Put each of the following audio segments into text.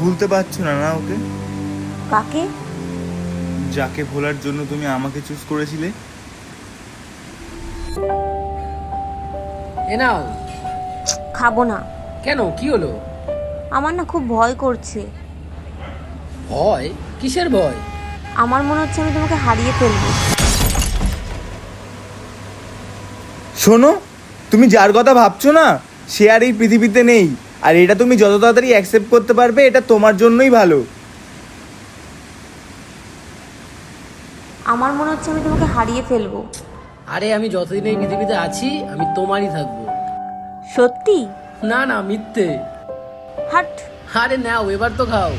ভুলতে পারছ না না ওকে? কাকে? যাকে ভোলার জন্য তুমি আমাকে চুজ করেছিলে। এ নাও খাব না। কেন? কি হলো? আমার না খুব ভয় করছে। ভয়? কিসের ভয়? আমার মনে হচ্ছে আমি তোমাকে হারিয়ে ফেলব। শোনো তুমি যার কথা ভাবছ না সে আর এই পৃথিবীতে নেই। আর এটা তুমি যত তাড়াতাড়ি অ্যাকসেপ্ট করতে পারবে এটা তোমার জন্যই ভালো। আমার মনে হচ্ছে আমি তোমাকে হারিয়ে ফেলব। আরে আমি যতদিন এই পৃথিবীতে আছি আমি তোমারই থাকব। সত্যি? না না মিথ্যে। হাট। আরে নাও এবার তো খাও।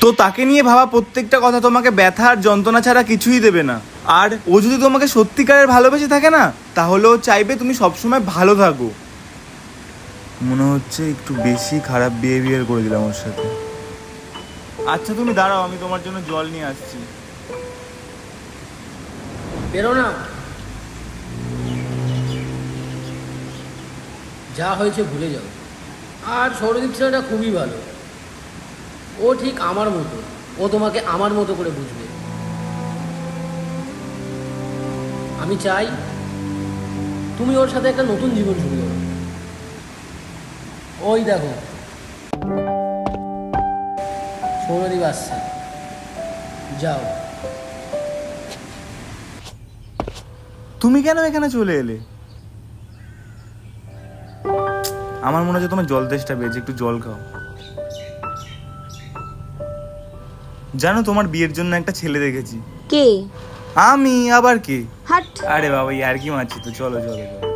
তো তাকে নিয়ে ভাবা প্রত্যেকটা কথা তোমাকে ব্যথা আর যন্ত্রণা ছাড়া কিছুই দেবে না। আর ও যদি তোমাকে সত্যিকারের ভালোবেসে থাকে না তাহলে ও চাইবে তুমি সবসময় ভালো থাকো। মনে হচ্ছে একটু বেশি খারাপ বিহেভিয়ার করে দিলাম ওর সাথে। আচ্ছা তুমি দাঁড়াও, আমি তোমার জন্য জল নিয়ে আসছি। বেরো না। যা হয়েছে ভুলে যাও। আর সৌরদীপ ছেলেটা খুবই ভালো। ও ঠিক আমার মতো। ও তোমাকে আমার মতো করে বুঝবে। আমি চাই তুমি ওর সাথে একটা নতুন জীবন শুরু করো। ওই দেখো। সৌরদীপ আসছে। যাও। তুমি কেন এখানে চলে এলে? আমার মনে হচ্ছে তোমার জল তেষ্টা পেয়েছে একটু জল খাও। জানো তোমার বিয়ের জন্য একটা ছেলে দেখেছি। কে? আমি আবার কে? হাট। আরে বাবা ইয়ার কি মারছি তো চলো চলো চলো।